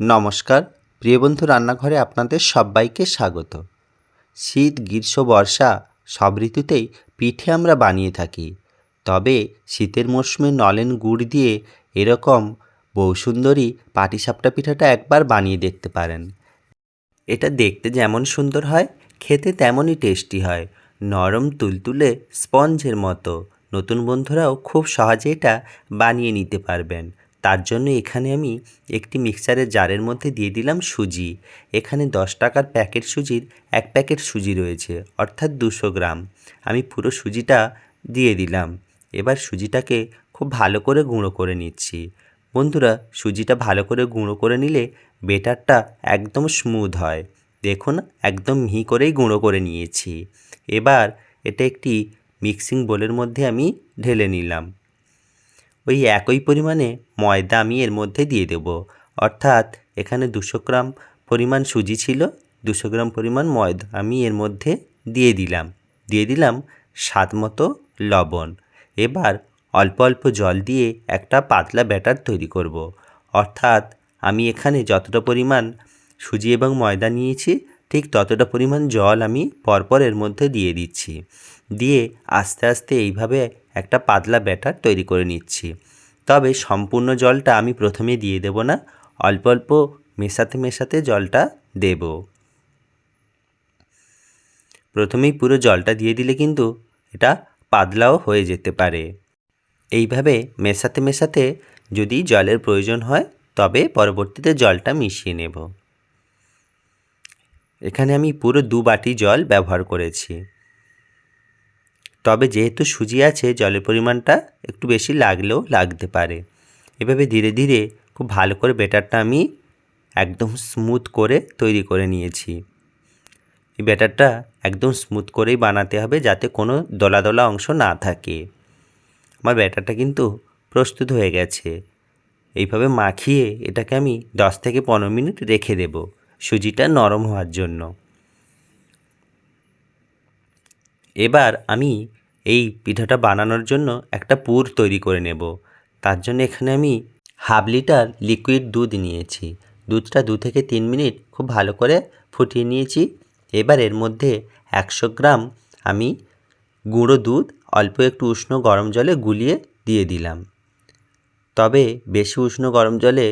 নমস্কার। প্রিয় বন্ধু, রান্নাঘরে আপনাদের সবাইকে স্বাগত। শীত, গ্রীষ্ম, বর্ষা সব ঋতুতেই পিঠে আমরা বানিয়ে থাকি। তবে শীতের মরশুমে নলেন গুড় দিয়ে এরকম বৌসুন্দরী পাটিসাপটা পিঠাটা একবার বানিয়ে দেখতে পারেন। এটা দেখতে যেমন সুন্দর হয়, খেতে তেমনই টেস্টি হয়। নরম তুলতুলে স্পঞ্জের মতো। নতুন বন্ধুরাও খুব সহজে এটা বানিয়ে নিতে পারবেন। তার জন্য এখানে আমি একটি মিক্সারের জারের মধ্যে দিয়ে দিলাম সুজি। এখানে দশ টাকার প্যাকেট সুজির এক প্যাকেট সুজি রয়েছে, অর্থাৎ দুশো গ্রাম। আমি পুরো সুজিটা দিয়ে দিলাম। এবার সুজিটাকে খুব ভালো করে গুঁড়ো করে নিচ্ছি। বন্ধুরা, সুজিটা ভালো করে গুঁড়ো করে নিলে বেটারটা একদম স্মুথ হয়। দেখুন, একদম মিহি করেই গুঁড়ো করে নিয়েছি। এবার এটা একটি মিক্সিং বোলের মধ্যে আমি ঢেলে নিলাম। ওই একই পরিমাণে ময়দা আমি এর মধ্যে দিয়ে দেব। অর্থাৎ এখানে দুশো গ্রাম পরিমাণ সুজি ছিল, দুশো গ্রাম পরিমাণ ময়দা আমি এর মধ্যে দিয়ে দিলাম। দিয়ে দিলাম স্বাদ মতো লবণ। এবার অল্প অল্প জল দিয়ে একটা পাতলা ব্যাটার তৈরি করব। অর্থাৎ আমি এখানে যতটা পরিমাণ সুজি এবং ময়দা নিয়েছি, ঠিক ততটা পরিমাণ জল আমি পরপর এর মধ্যে দিয়ে দিচ্ছি। দিয়ে আস্তে আস্তে এইভাবে একটা পাতলা ব্যাটার তৈরি করে নিচ্ছি। তবে সম্পূর্ণ জলটা আমি প্রথমে দিয়ে দেব না, অল্প অল্প মেশাতে মেশাতে জলটা দেব। প্রথমেই পুরো জলটা দিয়ে দিলে কিন্তু এটা পাতলাও হয়ে যেতে পারে। এইভাবে মেশাতে মেশাতে যদি জলের প্রয়োজন হয়, তবে পরবর্তীতে জলটা মিশিয়ে নেব। এখানে আমি পুরো দু বাটি জল ব্যবহার করেছি। তবে যেহেতু সুজি আছে, জলের পরিমাণটা একটু বেশি লাগলেও লাগতে পারে। এভাবে ধীরে ধীরে খুব ভালো করে ব্যাটারটা আমি একদম স্মুথ করে তৈরি করে নিয়েছি। এই ব্যাটারটা একদম স্মুথ করেই বানাতে হবে যাতে কোনো দলা দলা অংশ না থাকে। আমার ব্যাটারটা কিন্তু প্রস্তুত হয়ে গেছে। এইভাবে মাখিয়ে এটাকে আমি দশ থেকে পনেরো মিনিট রেখে দেব সুজিটা নরম হওয়ার জন্য। এবার আমি এই পিঠাটা বানানোর জন্য একটা পুর তৈরি করে নেব। তার জন্য এখানে আমি হাফ লিটার লিকুইড দুধ নিয়েছি। দুধটা দু থেকে তিন মিনিট খুব ভালো করে ফুটিয়ে নিয়েছি। এবার এর মধ্যে একশো গ্রাম আমি গুঁড়ো দুধ অল্প একটু উষ্ণ গরম জলে গুলিয়ে দিয়ে দিলাম। তবে বেশি উষ্ণ গরম জলে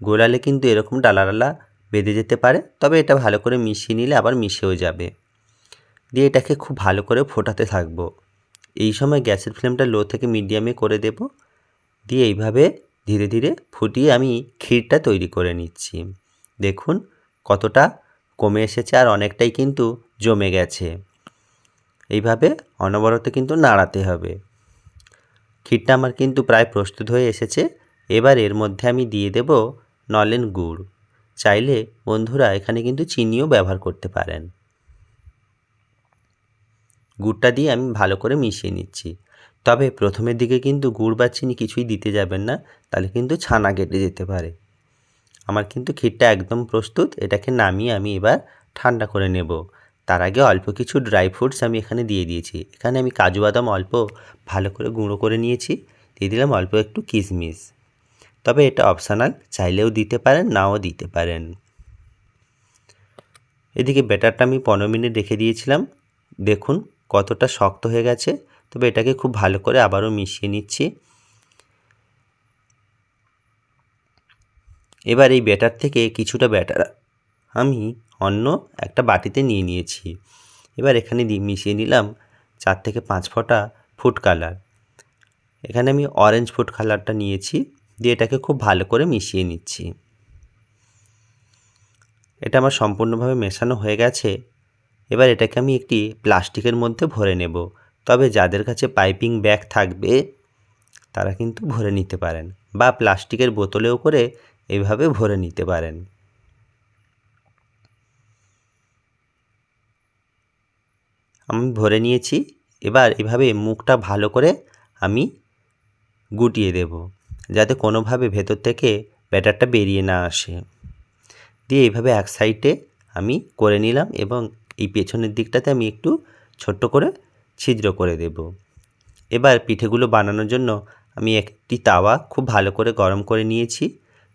গোলালে কিন্তু এরকম ডালা ডালা বেঁধে যেতে পারে, তবে এটা ভালো করে মিশিয়ে নিলে আবার মিশেও যাবে। দিয়ে এটাকে খুব ভালো করে ফোটাতে থাকব। এই সময় গ্যাসের ফ্লেমটা লো থেকে মিডিয়ামে করে দেব। দিয়ে এইভাবে ধীরে ধীরে ফুটিয়ে আমি ক্ষীরটা তৈরি করে নিচ্ছি। দেখুন কতটা কমে এসেছে আর অনেকটাই কিন্তু জমে গেছে। এইভাবে অনবরত কিন্তু নাড়াতে হবে। ক্ষীরটা আমার কিন্তু প্রায় প্রস্তুত হয়ে এসেছে। এবার এর মধ্যে আমি দিয়ে দেব নলেন গুড়। চাইলে বন্ধুরা এখানে কিন্তু চিনিও ব্যবহার করতে পারেন। গুড়টা দিয়ে আমি ভালো করে মিশিয়ে নিচ্ছি। তবে প্রথমের দিকে কিন্তু গুড় বা চিনি কিছুই দিতে যাবেন না, তাহলে কিন্তু ছানা কেটে যেতে পারে। আমার কিন্তু ক্ষীরটা একদম প্রস্তুত, এটাকে নামিয়ে আমি এবার ঠান্ডা করে নেব। তার আগে অল্প কিছু ড্রাই ফ্রুটস আমি এখানে দিয়ে দিয়েছি। এখানে আমি কাজু বাদাম অল্প ভালো করে গুঁড়ো করে নিয়েছি, দিয়ে দিলাম অল্প একটু কিশমিশ। তবে এটা অপশানাল, চাইলেও দিতে পারেন, নাও দিতে পারেন। এদিকে ব্যাটারটা আমি পনেরো মিনিট রেখে দিয়েছিলাম। দেখুন কতটা শক্ত হয়ে গেছে, তবে এটাকে খুব ভালো করে আবারও মিশিয়ে নিচ্ছি। এবার এই ব্যাটার থেকে কিছুটা ব্যাটার আমি অন্য একটা বাটিতে নিয়ে নিয়েছি। এবার এখানে মিশিয়ে নিলাম চার থেকে পাঁচ ফোঁটা ফুড কালার। এখানে আমি অরেঞ্জ ফুড কালারটা নিয়েছি, দিয়ে এটাকে খুব ভালো করে মিশিয়ে নিচ্ছি। এটা আমার সম্পূর্ণভাবে মেশানো হয়ে গেছে। এবার এটাকে আমি একটি প্লাস্টিকের মধ্যে ভরে নেব। তবে যাদের কাছে পাইপিং ব্যাগ থাকবে, তারা কিন্তু ভরে নিতে পারেন বা প্লাস্টিকের বোতলেও করে এভাবে ভরে নিতে পারেন। আমি ভরে নিয়েছি, এবার এভাবে মুখটা ভালো করে আমি গুটিয়ে দেব, যাতে কোনোভাবে ভেতর থেকে ব্যাটারটা বেরিয়ে না আসে। দিয়ে এইভাবে এক সাইডে আমি করে নিলাম এবং এই পেছনের দিকটাতে আমি একটু ছোট্ট করে ছিদ্র করে দেব। এবার পিঠেগুলো বানানোর জন্য আমি একটি তাওয়া খুব ভালো করে গরম করে নিয়েছি।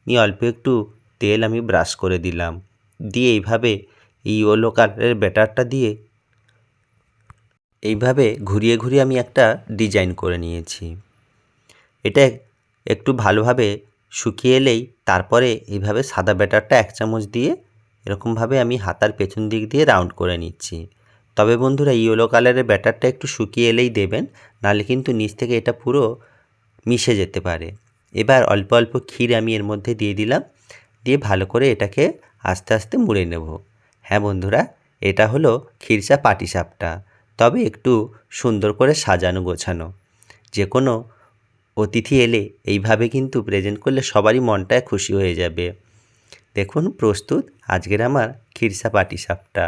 নিয়ে অল্প একটু তেল আমি ব্রাশ করে দিলাম। দিয়ে এইভাবে এই ইয়েলো কালারের ব্যাটারটা দিয়ে এইভাবে ঘুরিয়ে ঘুরিয়ে আমি একটা ডিজাইন করে নিয়েছি। এটা একটু ভালোভাবে শুকিয়ে এলেই তারপরে এইভাবে সাদা ব্যাটারটা এক চামচ দিয়ে এরকমভাবে আমি হাতার পেছন দিক দিয়ে রাউন্ড করে নিচ্ছি। তবে বন্ধুরা, ইয়েলো কালারের ব্যাটারটা একটু শুকিয়ে এলেই দেবেন, নাহলে কিন্তু নিচ থেকে এটা পুরো মিশে যেতে পারে। এবার অল্প অল্প ক্ষীর আমি এর মধ্যে দিয়ে দিলাম, দিয়ে ভালো করে এটাকে আস্তে আস্তে মুড়ে নেব। হ্যাঁ বন্ধুরা, এটা হলো ক্ষীরচা পাটিসাপটা, তবে একটু সুন্দর করে সাজানো গোছানো। যে কোনো অতিথি এলে এইভাবে কিন্তু প্রেজেন্ট করলে সবারই মনটায় খুশি হয়ে যাবে। দেখুন প্রস্তুত আজকের আমার ক্ষীরসা পাটিসাপটা।